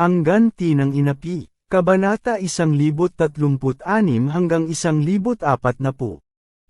Ang ganti ng inapi, Kabanata 1036 hanggang 1040.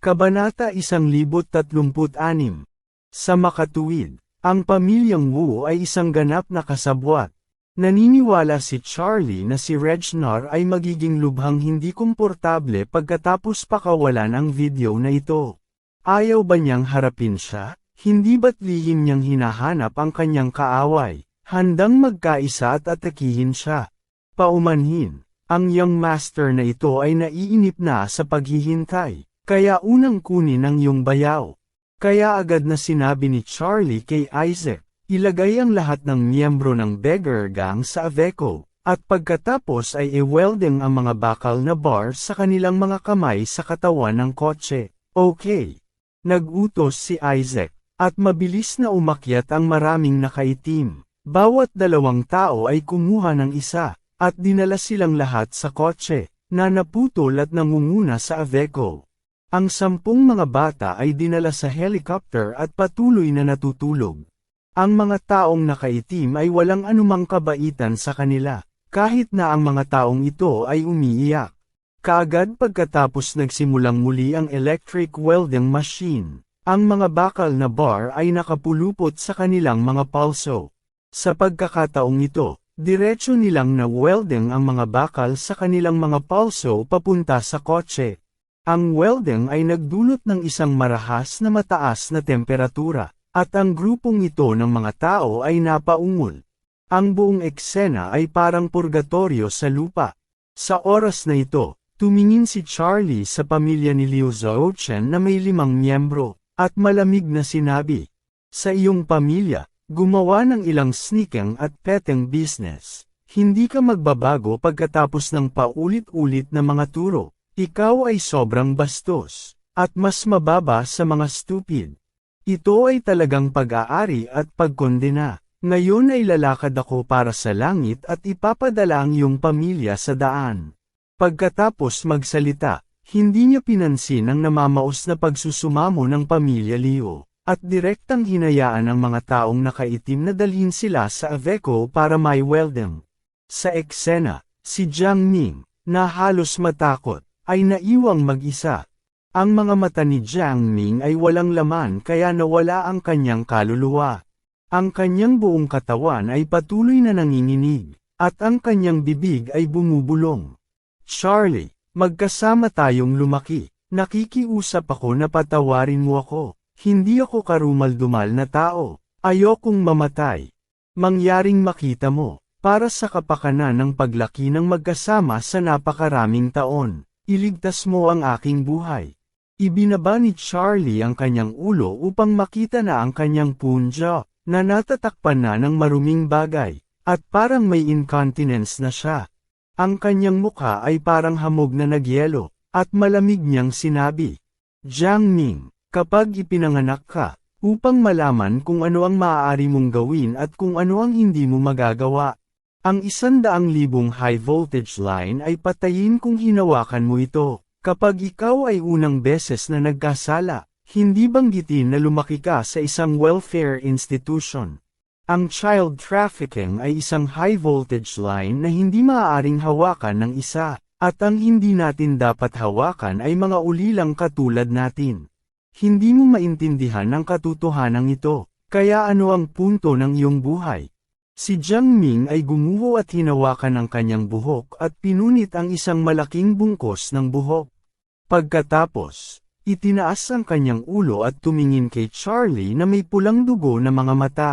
Kabanata 1036 Sa makatuwid, ang pamilyang Wu ay isang ganap na kasabwat. Naniniwala si Charlie na si Regnar ay magiging lubhang hindi komportable pagkatapos pakawalan ang video na ito. Ayaw ba niyang harapin siya? Hindi ba't lihim niyang hinahanap ang kanyang kaaway? Handang magkaisa at atakihin siya. Paumanhin, ang young master na ito ay naiinip na sa paghihintay, kaya unang kunin ang iyong bayaw. Kaya agad na sinabi ni Charlie kay Isaac, ilagay ang lahat ng miyembro ng beggar gang sa Aveco, at pagkatapos ay i-welding ang mga bakal na bar sa kanilang mga kamay sa katawan ng kotse. Okay. Nag-utos si Isaac, at mabilis na umakyat ang maraming nakaitim. Bawat dalawang tao ay kumuha ng isa, at dinala silang lahat sa kotse, na naputol at nangunguna sa Aveco. Ang sampung mga bata ay dinala sa helicopter at patuloy na natutulog. Ang mga taong nakaitim ay walang anumang kabaitan sa kanila, kahit na ang mga taong ito ay umiiyak. Kaagad pagkatapos nagsimulang muli ang electric welding machine, ang mga bakal na bar ay nakapulupot sa kanilang mga pulso. Sa pagkakataong ito, diretso nilang na-welding ang mga bakal sa kanilang mga pulso papunta sa kotse. Ang welding ay nagdulot ng isang marahas na mataas na temperatura, at ang grupong ito ng mga tao ay napaungol. Ang buong eksena ay parang purgatorio sa lupa. Sa oras na ito, tumingin si Charlie sa pamilya ni Liu Zhaochen na may limang miyembro, at malamig na sinabi, Sa iyong pamilya, Gumawa ng ilang sneaking at petting business. Hindi ka magbabago pagkatapos ng paulit-ulit na mga turo. Ikaw ay sobrang bastos, at mas mababa sa mga stupid. Ito ay talagang pag-aari at pagkondena. Ngayon ay lalakad ako para sa langit at ipapadala ang iyong pamilya sa daan. Pagkatapos magsalita, hindi niya pinansin ang namamaos na pagsusumamo ng pamilya Leo at direktang hinayaan ang mga taong nakaitim na dalhin sila sa Aveco para may welding. Sa eksena, si Jiang Ning, na halos matakot, ay naiwang mag-isa. Ang mga mata ni Jiang Ning ay walang laman kaya nawala ang kanyang kaluluwa. Ang kanyang buong katawan ay patuloy na nanginginig, at ang kanyang bibig ay bumubulong. Charlie, magkasama tayong lumaki. Nakikiusap ako na patawarin mo ako. Hindi ako karumal-dumal na tao. Ayokong mamatay. Mangyaring makita mo, para sa kapakanan ng paglaki ng magkasama sa napakaraming taon. Iligtas mo ang aking buhay. Ibinaba ni Charlie ang kanyang ulo upang makita na ang kanyang punja, na natatakpan na ng maruming bagay, at parang may incontinence na siya. Ang kanyang mukha ay parang hamog na nagyelo, at malamig niyang sinabi, Jiang Ming, Kapag ipinanganak ka, upang malaman kung ano ang maaari mong gawin at kung ano ang hindi mo magagawa. Ang isandaang libong high voltage line ay patayin kung hinawakan mo ito. Kapag ikaw ay unang beses na nagkasala, hindi banggitin na lumaki ka sa isang welfare institution. Ang child trafficking ay isang high voltage line na hindi maaaring hawakan ng isa, at ang hindi natin dapat hawakan ay mga ulilang katulad natin. Hindi mo maintindihan ang katotohanan ito, kaya ano ang punto ng iyong buhay? Si Jiang Ming ay gumuho at hinawakan ang kanyang buhok at pinunit ang isang malaking bungkos ng buhok. Pagkatapos, itinaas ang kanyang ulo at tumingin kay Charlie na may pulang dugo na mga mata.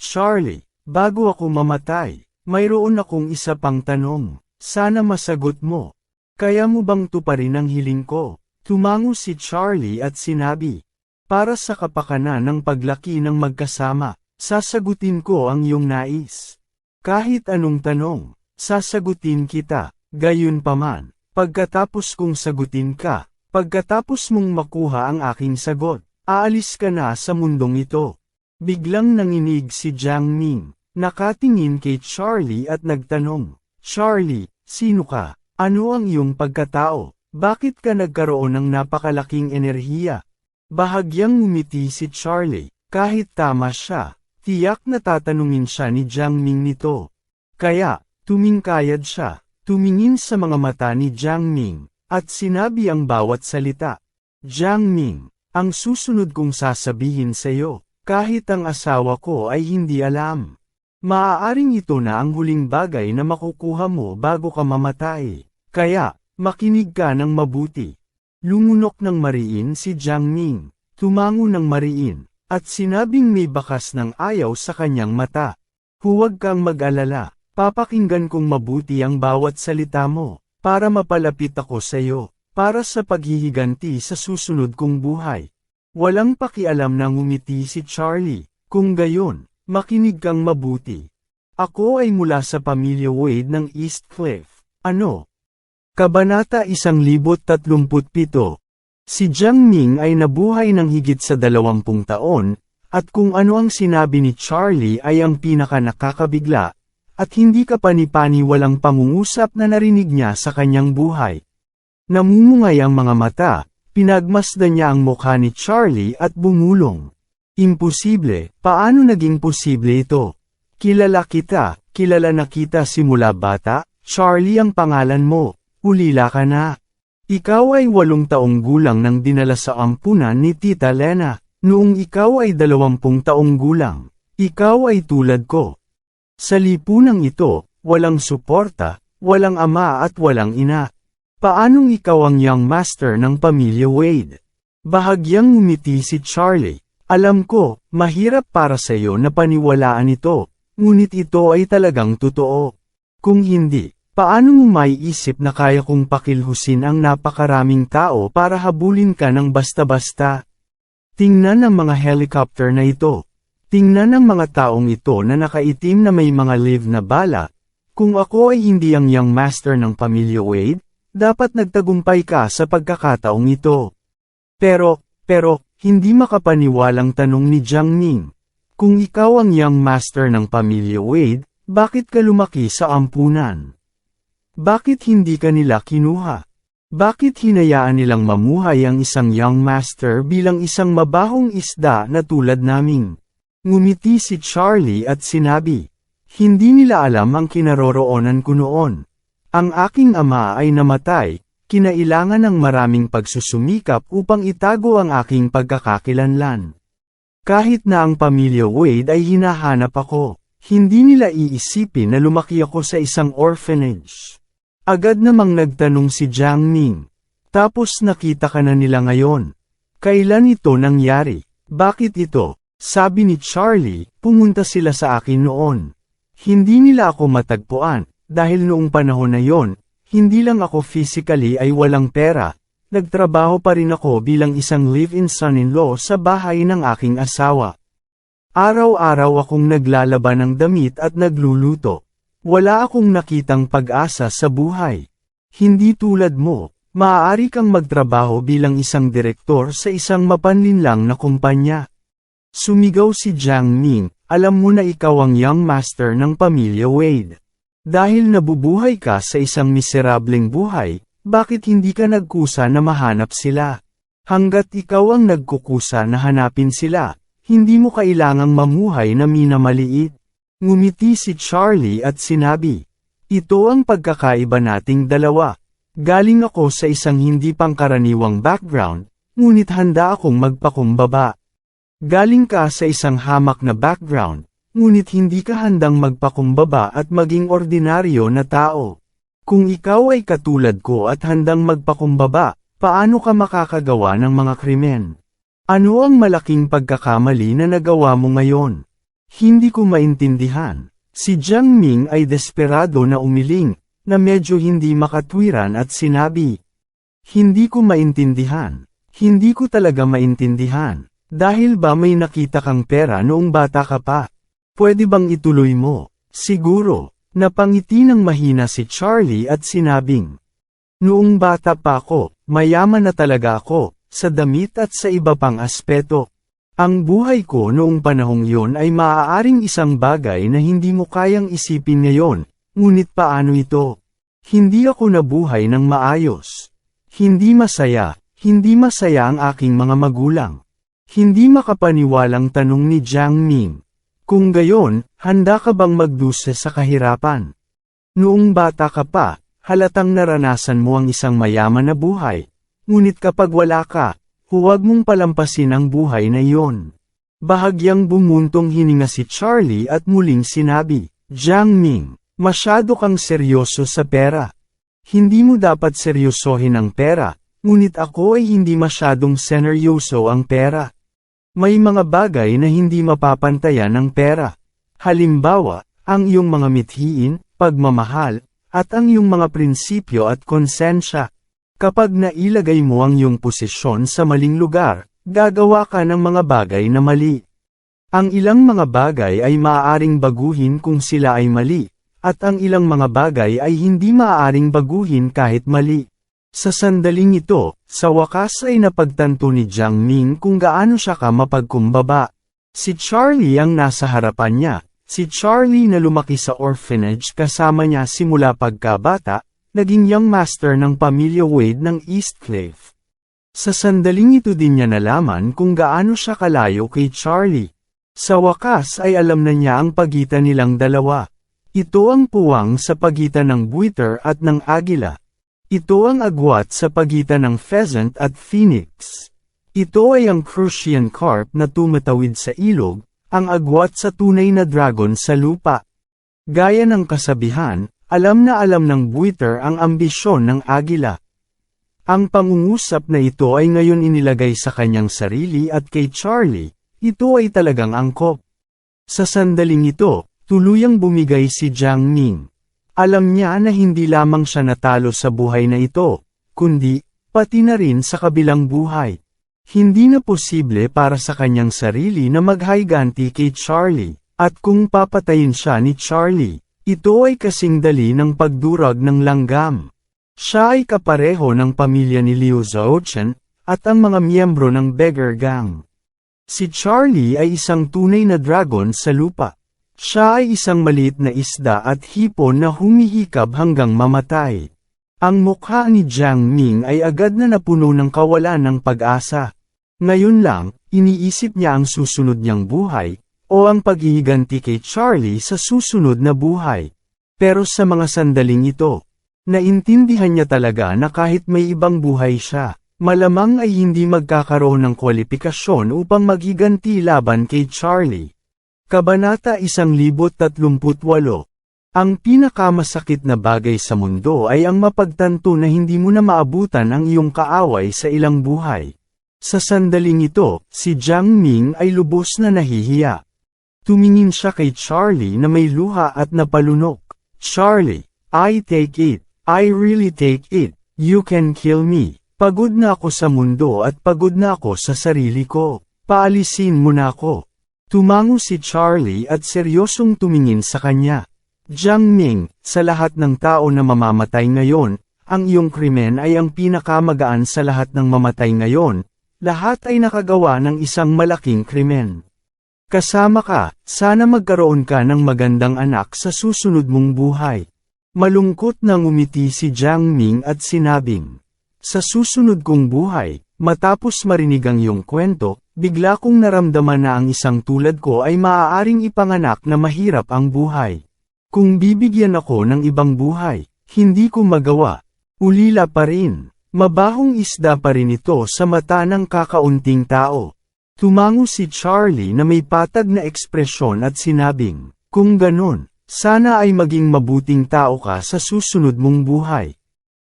Charlie, bago ako mamatay, mayroon akong isa pang tanong. Sana masagot mo. Kaya mo bang tuparin ang hiling ko? Tumango si Charlie at sinabi, Para sa kapakanan ng paglaki ng magkasama, sasagutin ko ang iyong nais. Kahit anong tanong, sasagutin kita, gayon paman, pagkatapos kong sagutin ka, pagkatapos mong makuha ang aking sagot, aalis ka na sa mundong ito. Biglang nanginig si Jiang Ming, nakatingin kay Charlie at nagtanong, Charlie, sino ka? Ano ang iyong pagkatao? Bakit ka nagkaroon ng napakalaking enerhiya? Bahagyang ngumiti si Charlie, kahit tama siya, tiyak na tatanungin siya ni Jiang Ming nito. Kaya, tumingkayad siya, tumingin sa mga mata ni Jiang Ming, at sinabi ang bawat salita. Jiang Ming, ang susunod kong sasabihin sa iyo, kahit ang asawa ko ay hindi alam. Maaaring ito na ang huling bagay na makukuha mo bago ka mamatay. Kaya, makinig ka ng mabuti. Lumunok ng mariin si Jiang Ming, tumango ng mariin, at sinabing may bakas ng ayaw sa kanyang mata. Huwag kang mag-alala, papakinggan kong mabuti ang bawat salita mo, para mapalapit ako sa iyo, para sa paghihiganti sa susunod kong buhay. Walang pakialam na ngumiti si Charlie, kung gayon, makinig kang mabuti. Ako ay mula sa pamilya Wade ng East Cliff. Ano? Kabanata 1037 Si Jiang Ming ay nabuhay ng higit sa dalawampung taon, at kung ano ang sinabi ni Charlie ay ang pinaka nakakabigla, at hindi ka panipani walang pangungusap na narinig niya sa kanyang buhay. Namumungay ang mga mata, pinagmasdan niya ang mukha ni Charlie at bumulong. Imposible, paano naging posible ito? Kilala kita, kilala na kita simula bata, Charlie ang pangalan mo, ulila ka na. Ikaw ay walong taong gulang nang dinala sa ampunan ni Tita Lena, noong ikaw ay dalawampung taong gulang. Ikaw ay tulad ko. Sa lipunang ito, walang suporta, walang ama at walang ina. Paanong ikaw ang young master ng pamilya Wade? Bahagyang ngumiti si Charlie. Alam ko, mahirap para sa iyo na paniwalaan ito, ngunit ito ay talagang totoo. Kung hindi, Paano mo maiisip na kaya kong pakilhusin ang napakaraming tao para habulin ka ng basta-basta? Tingnan ang mga helicopter na ito. Tingnan ang mga taong ito na nakaitim na may mga live na bala. Kung ako ay hindi ang young master ng pamilya Wade, dapat nagtagumpay ka sa pagkakataong ito. Pero, pero, hindi makapaniwalang tanong ni Jiang Ning. Kung ikaw ang young master ng pamilya Wade, bakit ka lumaki sa ampunan? Bakit hindi ka nila kinuha? Bakit hinayaan nilang mamuhay ang isang young master bilang isang mabahong isda na tulad naming? Ngumiti si Charlie at sinabi, Hindi nila alam ang kinaroroonan ko noon. Ang aking ama ay namatay, kinailangan ng maraming pagsusumikap upang itago ang aking pagkakakilanlan. Kahit na ang pamilya Wade ay hinahanap ako, hindi nila iisipin na lumaki ako sa isang orphanage. Agad namang nagtanong si Jiang Ming. Tapos nakita ka na nila ngayon. Kailan ito nangyari? Bakit ito? Sabi ni Charlie, pumunta sila sa akin noon. Hindi nila ako matagpuan, dahil noong panahon na yon, hindi lang ako physically ay walang pera, nagtrabaho pa rin ako bilang isang live-in son-in-law sa bahay ng aking asawa. Araw-araw akong naglalaban ng damit at nagluluto. Wala akong nakitang pag-asa sa buhay. Hindi tulad mo, maaari kang magtrabaho bilang isang direktor sa isang mapanlinlang na kumpanya. Sumigaw si Jiang Ming, alam mo na ikaw ang young master ng pamilya Wade. Dahil nabubuhay ka sa isang miserableng buhay, bakit hindi ka nagkusa na mahanap sila? Hanggat ikaw ang nagkukusa na hanapin sila, hindi mo kailangang mamuhay na minamaliit. Ngumiti si Charlie at sinabi, Ito ang pagkakaiba nating dalawa. Galing ako sa isang hindi pangkaraniwang background, ngunit handa akong magpakumbaba. Galing ka sa isang hamak na background, ngunit hindi ka handang magpakumbaba at maging ordinaryo na tao. Kung ikaw ay katulad ko at handang magpakumbaba, paano ka makakagawa ng mga krimen? Ano ang malaking pagkakamali na nagawa mo ngayon? Hindi ko maintindihan. Si Jiang Ming ay desperado na umiling, na medyo hindi makatwiran at sinabi. Hindi ko maintindihan. Hindi ko talaga maintindihan. Dahil ba may nakita kang pera noong bata ka pa? Pwede bang ituloy mo? Siguro, napangiti ng mahina si Charlie at sinabing, Noong bata pa ako, mayaman na talaga ako, sa damit at sa iba pang aspeto. Ang buhay ko noong panahong yun ay maaaring isang bagay na hindi mo kayang isipin ngayon, ngunit paano ito? Hindi ako nabuhay ng maayos. Hindi masaya, hindi masaya ang aking mga magulang. Hindi makapaniwalang tanong ni Jiang Ming. Kung gayon, handa ka bang magduse sa kahirapan? Noong bata ka pa, halatang naranasan mo ang isang mayaman na buhay. Ngunit kapag wala ka, huwag mong palampasin ang buhay na iyon. Bahagyang bumuntong hininga si Charlie at muling sinabi, Jiang Ming, masyado kang seryoso sa pera. Hindi mo dapat seryosohin ang pera, ngunit ako ay hindi masyadong seneryoso ang pera. May mga bagay na hindi mapapantayan ng pera. Halimbawa, ang iyong mga mithiin, pagmamahal, at ang iyong mga prinsipyo at konsensya. Kapag nailagay mo ang iyong posisyon sa maling lugar, gagawa ka ng mga bagay na mali. Ang ilang mga bagay ay maaaring baguhin kung sila ay mali, at ang ilang mga bagay ay hindi maaaring baguhin kahit mali. Sa sandaling ito, sa wakas ay napagtanto ni Jiang Ming kung gaano siya ka mapagkumbaba. Si Charlie ang nasa harapan niya, si Charlie na lumaki sa orphanage kasama niya simula pagkabata, naging young master ng pamilya Wade ng Eastcliff. Sa sandaling ito din niya nalaman kung gaano siya kalayo kay Charlie. Sa wakas ay alam na niya ang pagitan nilang dalawa. Ito ang puwang sa pagitan ng buiter at ng agila. Ito ang agwat sa pagitan ng pheasant at phoenix. Ito ay ang Crucian carp na tumatawid sa ilog, ang agwat sa tunay na dragon sa lupa. Gaya ng kasabihan, alam na alam ng buiter ang ambisyon ng agila. Ang pangungusap na ito ay ngayon inilagay sa kanyang sarili at kay Charlie, ito ay talagang angkop. Sa sandaling ito, tuluyang bumigay si Jiang Ming. Alam niya na hindi lamang siya natalo sa buhay na ito, kundi, pati na rin sa kabilang buhay. Hindi na posible para sa kanyang sarili na maghayganti kay Charlie, at kung papatayin siya ni Charlie, ito ay kasing dali ng pagdurag ng langgam. Siya ay kapareho ng pamilya ni Liu Zhaochen, at ang mga miyembro ng Beggar Gang. Si Charlie ay isang tunay na dragon sa lupa. Siya ay isang maliit na isda at hipon na humihikab hanggang mamatay. Ang mukha ni Jiang Ming ay agad na napuno ng kawalan ng pag-asa. Ngayon lang, iniisip niya ang susunod niyang buhay, o ang paghihiganti kay Charlie sa susunod na buhay. Pero sa mga sandaling ito, naintindihan niya talaga na kahit may ibang buhay siya, malamang ay hindi magkakaroon ng kwalifikasyon upang maghiganti laban kay Charlie. Kabanata 1038 Ang pinakamasakit na bagay sa mundo ay ang mapagtanto na hindi mo na maabutan ang iyong kaaway sa ilang buhay. Sa sandaling ito, si Jiang Ming ay lubos na nahihiya. Tumingin siya kay Charlie na may luha at napalunok. Charlie, I take it, I really take it, you can kill me. Pagod na ako sa mundo at pagod na ako sa sarili ko. Paalisin mo na ako. Tumango si Charlie at seryosong tumingin sa kanya. Jiang Ming, sa lahat ng tao na mamamatay ngayon, ang iyong krimen ay ang pinakamagaan sa lahat ng mamatay ngayon, lahat ay nakagawa ng isang malaking krimen. Kasama ka, sana magkaroon ka ng magandang anak sa susunod mong buhay. Malungkot na ngumiti si Jiang Ming at sinabing, Sa susunod kong buhay, matapos marinig ang iyong kwento, bigla kong naramdaman na ang isang tulad ko ay maaaring ipanganak na mahirap ang buhay. Kung bibigyan ako ng ibang buhay, hindi ko magawa. Ulila pa rin. Mabahong isda pa rin ito sa mata ng kakaunting tao. Tumango si Charlie na may patag na ekspresyon at sinabing, Kung ganon, sana ay maging mabuting tao ka sa susunod mong buhay.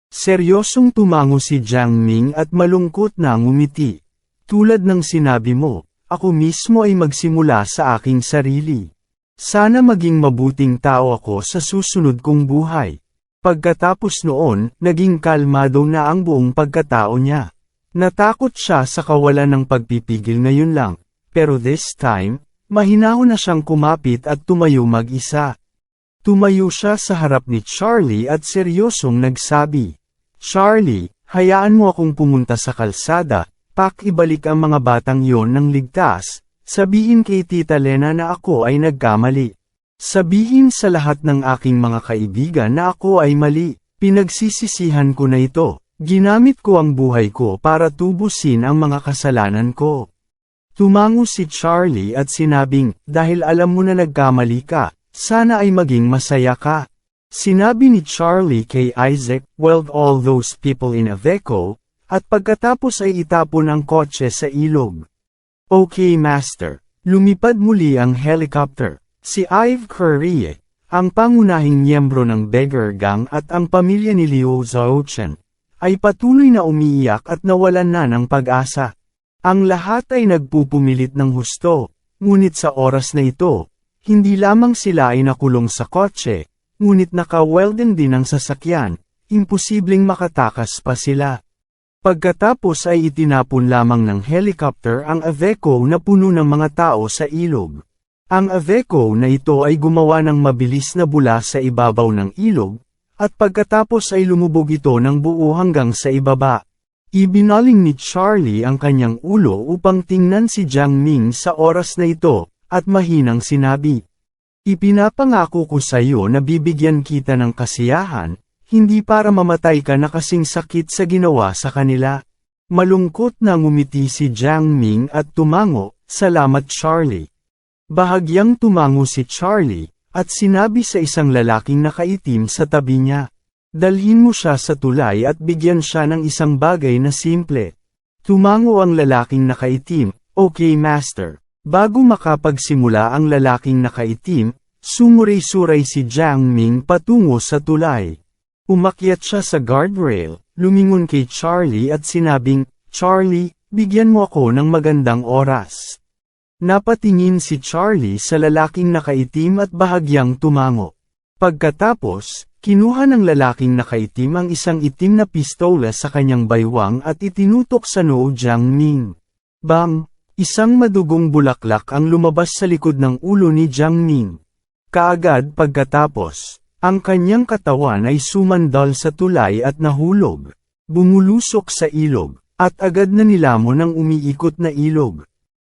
Seryosong tumango si Jiang Ming at malungkot na ngumiti. Tulad ng sinabi mo, ako mismo ay magsimula sa aking sarili. Sana maging mabuting tao ako sa susunod kong buhay. Pagkatapos noon, naging kalmado na ang buong pagkatao niya. Natakot siya sa kawalan ng pagpipigil ngayon lang, pero this time, mahinahon na siyang kumapit at tumayo mag-isa. Tumayo siya sa harap ni Charlie at seryosong nagsabi. Charlie, hayaan mo akong pumunta sa kalsada, pak ibalik ang mga batang yon ng ligtas, sabihin kay Tita Lena na ako ay nagkamali. Sabihin sa lahat ng aking mga kaibigan na ako ay mali, pinagsisisihan ko na ito, ginamit ko ang buhay ko para tubusin ang mga kasalanan ko. Tumango si Charlie at sinabing, dahil alam mo na nagkamali ka, sana ay maging masaya ka. Sinabi ni Charlie kay Isaac, well all those people in Aveco, at pagkatapos ay itapon ang kotse sa ilog. Okay master, lumipad muli ang helicopter. Si Ive Currie, ang pangunahing miyembro ng Beggar Gang at ang pamilya ni Liu Zhaochen, ay patuloy na umiiyak at nawalan na ng pag-asa. Ang lahat ay nagpupumilit ng husto, ngunit sa oras na ito, hindi lamang sila ay nakulong sa kotse, ngunit nakawelden din ang sasakyan, imposibleng makatakas pa sila. Pagkatapos ay itinapon lamang ng helicopter ang Aveco na puno ng mga tao sa ilog. Ang Aveco na ito ay gumawa ng mabilis na bula sa ibabaw ng ilog, at pagkatapos ay lumubog ito ng buo hanggang sa ibaba. Ibinaling ni Charlie ang kanyang ulo upang tingnan si Jiang Ming sa oras na ito, at mahinang sinabi. Ipinapangako ko sa iyo na bibigyan kita ng kasiyahan, hindi para mamatay ka na kasing sakit sa ginawa sa kanila. Malungkot na ngumiti si Jiang Ming at tumango, salamat Charlie. Bahagyang tumango si Charlie, at sinabi sa isang lalaking nakaitim sa tabi niya. Dalhin mo siya sa tulay at bigyan siya ng isang bagay na simple. Tumango ang lalaking nakaitim, okay master. Bago makapagsimula ang lalaking nakaitim, sumuray-suray si Jiang Ming patungo sa tulay. Umakyat siya sa guardrail, lumingon kay Charlie at sinabing, Charlie, bigyan mo ako ng magandang oras. Napatingin si Charlie sa lalaking nakaitim at bahagyang tumango. Pagkatapos, kinuha ng lalaking nakaitim ang isang itim na pistola sa kanyang baywang at itinutok sa noo Jiang Ming. Bang! Isang madugong bulaklak ang lumabas sa likod ng ulo ni Jiang Ming. Kaagad pagkatapos, ang kanyang katawan ay sumandal sa tulay at nahulog. Bumulusok sa ilog, at agad na nilamon ang umiikot na ilog.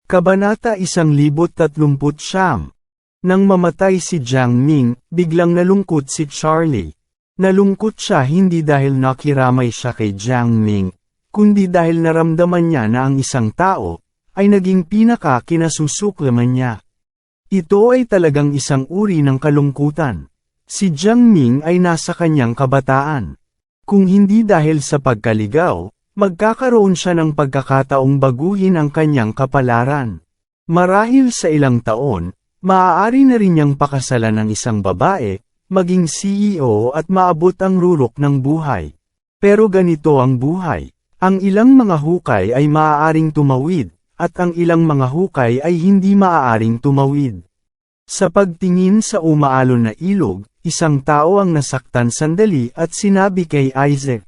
Kabanata 1039 Nang mamatay si Jiang Ming, biglang nalungkot si Charlie. Nalungkot siya hindi dahil nakiramay siya kay Jiang Ming, kundi dahil naramdaman niya na ang isang tao, ay naging pinaka kinasusuklaman niya. Ito ay talagang isang uri ng kalungkutan. Si Jiang Ming ay nasa kanyang kabataan. Kung hindi dahil sa pagkaligaw, magkakaroon siya ng pagkakataong baguhin ang kanyang kapalaran. Marahil sa ilang taon, maaari na rin niyang pakasalan ng isang babae, maging CEO at maabot ang rurok ng buhay. Pero ganito ang buhay. Ang ilang mga hukay ay maaaring tumawid, at ang ilang mga hukay ay hindi maaaring tumawid. Sa pagtingin sa umaalon na ilog, isang tao ang nasaktan sandali at sinabi kay Isaac,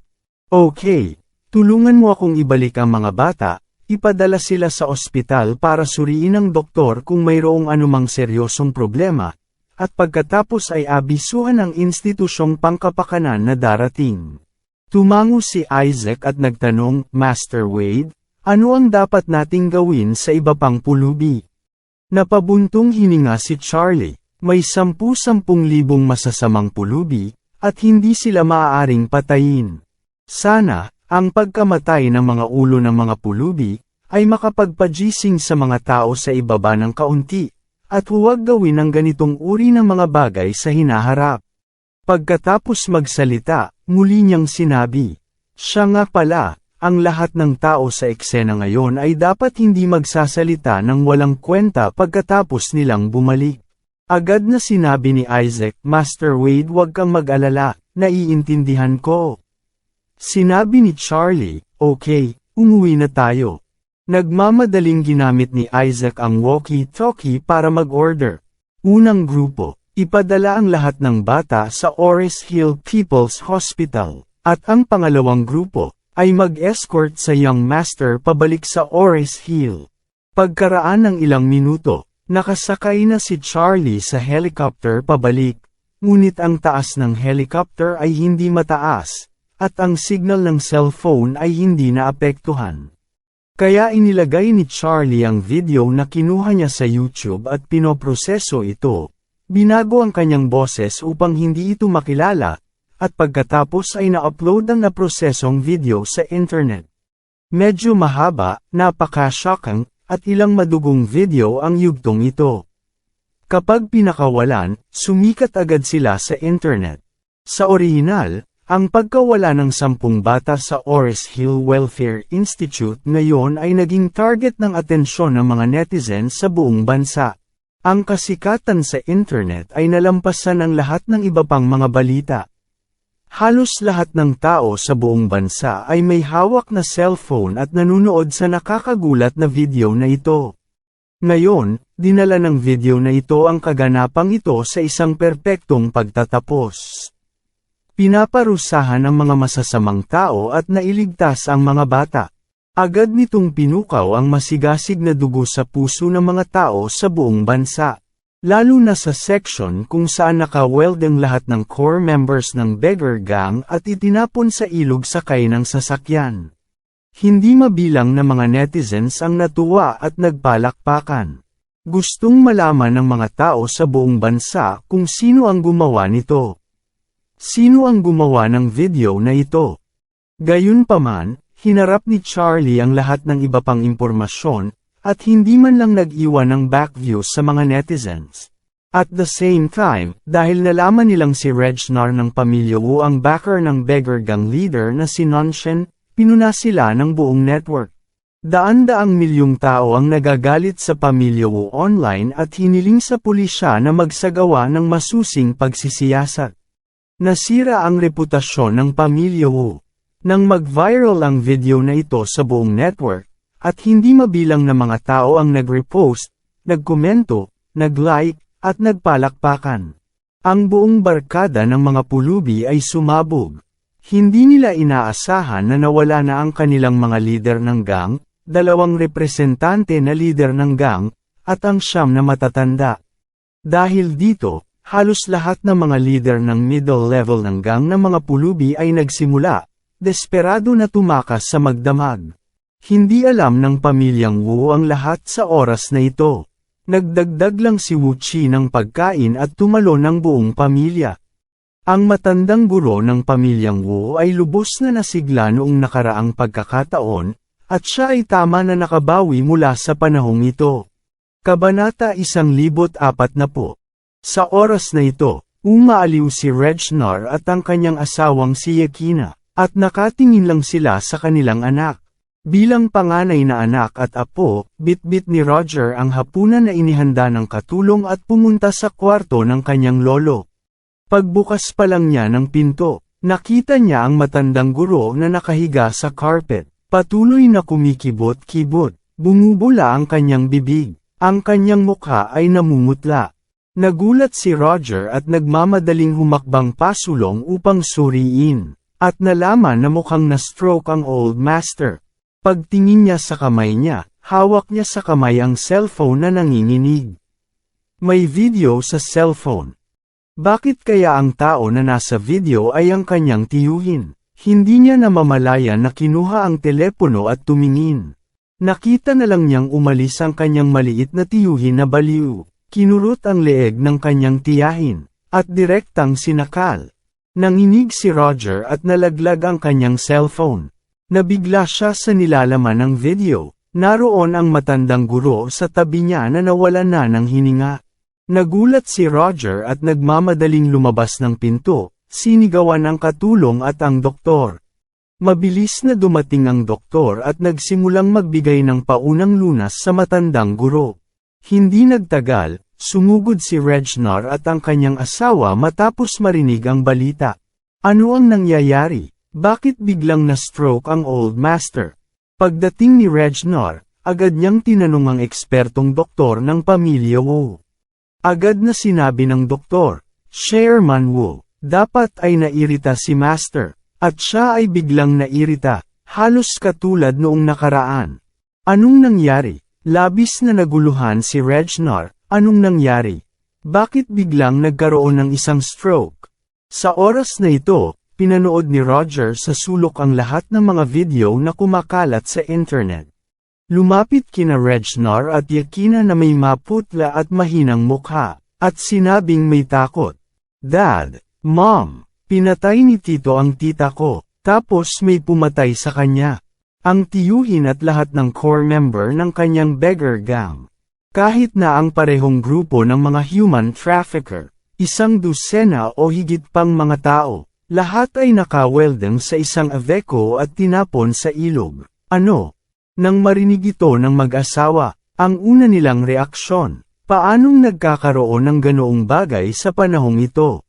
Okay, tulungan mo akong ibalik ang mga bata, ipadala sila sa ospital para suriin ng doktor kung mayroong anumang seryosong problema, at pagkatapos ay abisuhan ang institusyong pangkapakanan na darating. Tumango si Isaac at nagtanong, Master Wade, ano ang dapat nating gawin sa iba pang pulubi? Napabuntong hininga si Charlie, may sampu-sampung libong masasamang pulubi, at hindi sila maaaring patayin. Sana, ang pagkamatay ng mga ulo ng mga pulubi, ay makapagpajising sa mga tao sa ibaba ng kaunti, at huwag gawin ang ganitong uri ng mga bagay sa hinaharap. Pagkatapos magsalita, muli niyang sinabi, siya nga pala, ang lahat ng tao sa eksena ngayon ay dapat hindi magsasalita ng walang kwenta pagkatapos nilang bumalik. Agad na sinabi ni Isaac, Master Wade wag kang mag-alala, naiintindihan ko. Sinabi ni Charlie, okay, umuwi na tayo. Nagmamadaling ginamit ni Isaac ang walkie-talkie para mag-order. Unang grupo, ipadala ang lahat ng bata sa Oris Hill People's Hospital, at ang pangalawang grupo, ay mag-escort sa young master pabalik sa Oris Hill. Pagkaraan ng ilang minuto, nakasakay na si Charlie sa helicopter pabalik. ngunit ang taas ng helicopter ay hindi mataas, at ang signal ng cellphone ay hindi naapektuhan. Kaya inilagay ni Charlie ang video na kinuha niya sa YouTube at pinoproseso ito. Binago ang kanyang boses upang hindi ito makilala, at pagkatapos ay na-upload ang naprosesong video sa internet. Medyo mahaba, napaka-shocking, at ilang madugong video ang yugtong ito. Kapag pinakawalan, sumikat agad sila sa internet. Sa orihinal, ang pagkawala ng sampung bata sa Oris Hill Welfare Institute ngayon ay naging target ng atensyon ng mga netizens sa buong bansa. Ang kasikatan sa internet ay nalampasan ang lahat ng iba pang mga balita. Halos lahat ng tao sa buong bansa ay may hawak na cellphone at nanunood sa nakakagulat na video na ito. Ngayon, dinala ng video na ito ang kaganapang ito sa isang perpektong pagtatapos. Pinaparusahan ang mga masasamang tao at nailigtas ang mga bata. Agad nitong pinukaw ang masigasig na dugo sa puso ng mga tao sa buong bansa. Lalo na sa section kung saan nakaweld ang lahat ng core members ng beggar gang at itinapon sa ilog sakay ng sasakyan. Hindi mabilang na mga netizens ang natuwa at nagpalakpakan. Gustong malaman ng mga tao sa buong bansa kung sino ang gumawa nito. Sino ang gumawa ng video na ito? Gayunpaman, hinarap ni Charlie ang lahat ng iba pang impormasyon, at hindi man lang nag-iwan ng backviews sa mga netizens. At the same time, dahil nalaman nilang si Regnar ng pamilya Wu ang backer ng beggar gang leader na si Nonshen, pinuna sila ng buong network. Daan-daang milyong tao ang nagagalit sa pamilya Wu online at hiniling sa pulisya na magsagawa ng masusing pagsisiyasat. Nasira ang reputasyon ng pamilya Wu. Nang mag-viral ang video na ito sa buong network, at hindi mabilang na mga tao ang nag-repost, nagkomento, nag-like, at nagpalakpakan. Ang buong barkada ng mga pulubi ay sumabog. Hindi nila inaasahan na nawala na ang kanilang mga lider ng gang, dalawang representante na lider ng gang, at ang siyam na matatanda. Dahil dito, halos lahat ng mga lider ng middle level ng gang ng mga pulubi ay nagsimula, desperado na tumakas sa magdamag. Hindi alam ng pamilyang Wu ang lahat sa oras na ito. Nagdagdag lang si Wu Chi ng pagkain at tumalo ng buong pamilya. Ang matandang guro ng pamilyang Wu ay lubos na nasigla noong nakaraang pagkakataon, at siya ay tama na nakabawi mula sa panahong ito. Kabanata 1040 Sa oras na ito, umaaliw si Regnar at ang kanyang asawang si Yakina, at nakatingin lang sila sa kanilang anak. Bilang panganay na anak at apo, bit-bit ni Roger ang hapunan na inihanda ng katulong at pumunta sa kwarto ng kanyang lolo. Pagbukas pa lang niya ng pinto, nakita niya ang matandang guro na nakahiga sa carpet. Patuloy na kumikibot-kibot, bumubula ang kanyang bibig, ang kanyang mukha ay namumutla. Nagulat si Roger at nagmamadaling humakbang pasulong upang suriin, at nalaman na mukhang na-stroke ang old master. Pagtingin niya sa kamay niya, hawak niya sa kamay ang cellphone na nanginginig. May video sa cellphone. Bakit kaya ang tao na nasa video ay ang kanyang tiyuhin? Hindi niya namamalayan na kinuha ang telepono at tumingin. Nakita na lang niyang umalis ang kanyang maliit na tiyuhin na baliw. Kinurot ang leeg ng kanyang tiyahin, at direktang sinakal. Nanginig si Roger at nalaglag ang kanyang cellphone. Nabigla siya sa nilalaman ng video. Naroon ang matandang guro sa tabi niya na nawala na ng hininga. Nagulat si Roger at nagmamadaling lumabas ng pinto, sinigawan ang katulong at ang doktor. Mabilis na dumating ang doktor at nagsimulang magbigay ng paunang lunas sa matandang guro. Hindi nagtagal, sumugod si Regnar at ang kanyang asawa matapos marinig ang balita. Ano ang nangyayari? Bakit biglang na-stroke ang old master? Pagdating ni Regnar, agad niyang tinanong ang ekspertong doktor ng pamilya Wu. Agad na sinabi ng doktor, Chairman Wu, dapat ay nairita si Master, at siya ay biglang nairita, halos katulad noong nakaraan. Anong nangyari? Labis na naguluhan si Regnar, anong nangyari? Bakit biglang nagkaroon ng isang stroke? Sa oras na ito, pinanood ni Roger sa sulok ang lahat ng mga video na kumakalat sa internet. Lumapit kina Regnar at yakina na may maputla at mahinang mukha, at sinabing may takot. Dad, Mom, pinatay ni Tito ang tita ko, tapos may pumatay sa kanya. Ang tiyuhin at lahat ng core member ng kanyang beggar gang. Kahit na ang parehong grupo ng mga human trafficker, isang dosena o higit pang mga tao, lahat ay nakaweldeng sa isang Aveco at tinapon sa ilog. Ano? Nang marinig ito ng mag-asawa, ang una nilang reaksyon, paanong nagkakaroon ng ganoong bagay sa panahong ito?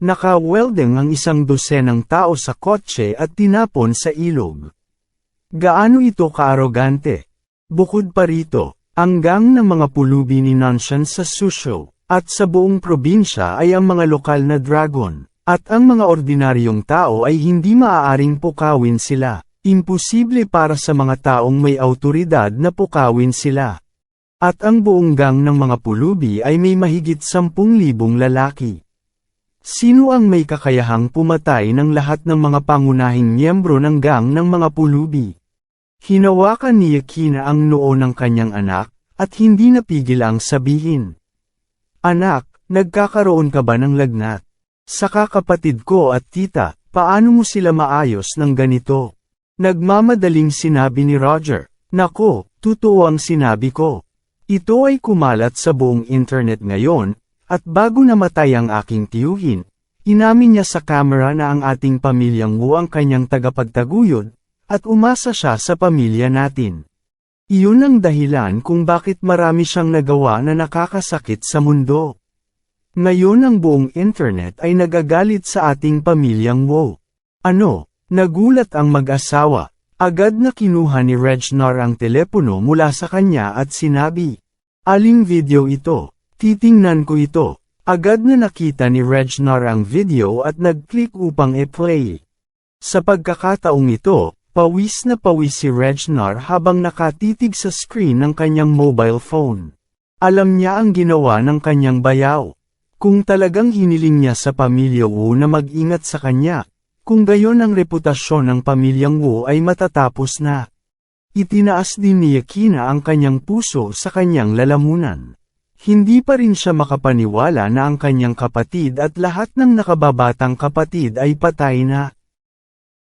Nakaweldeng ang isang dosenang tao sa kotse at tinapon sa ilog. Gaano ito kaarogante? Bukod pa rito, ang gang ng mga pulubi ni Nanshan sa Susho, at sa buong probinsya ay ang mga lokal na dragon, at ang mga ordinaryong tao ay hindi maaaring pukawin sila. Imposible para sa mga taong may autoridad na pukawin sila. At ang buong gang ng mga pulubi ay may mahigit 10,000 lalaki. Sino ang may kakayahang pumatay ng lahat ng mga pangunahing miyembro ng gang ng mga pulubi? Hinawakan ni Yakina ang noo ng kanyang anak, at hindi napigil ang sabihin. Anak, nagkakaroon ka ba ng lagnat? Saka kapatid ko at tita, paano mo sila maayos ng ganito? Nagmamadaling sinabi ni Roger, Nako, totoo ang sinabi ko. Ito ay kumalat sa buong internet ngayon, at bago namatay ang aking tiyuhin, inamin niya sa camera na ang ating pamilyang Wu ang kanyang tagapagtaguyod, at umasa siya sa pamilya natin. Iyon ang dahilan kung bakit marami siyang nagawa na nakakasakit sa mundo. Ngayon ang buong internet ay nagagalit sa ating pamilyang Wu. Ano? Nagulat ang mag-asawa. Agad na kinuha ni Regnar ang telepono mula sa kanya at sinabi, Aling video ito? Titingnan ko ito. Agad na nakita ni Regnar ang video at nag-click upang i-play. Sa pagkakataong ito, pawis na pawis si Regnar habang nakatitig sa screen ng kanyang mobile phone. Alam niya ang ginawa ng kanyang bayaw. Kung talagang hiniling niya sa pamilya Wu na mag-ingat sa kanya, kung gayon ang reputasyon ng pamilyang Wu ay matatapos na. Itinaas din ni Yakina ang kanyang puso sa kanyang lalamunan. Hindi pa rin siya makapaniwala na ang kanyang kapatid at lahat ng nakababatang kapatid ay patay na.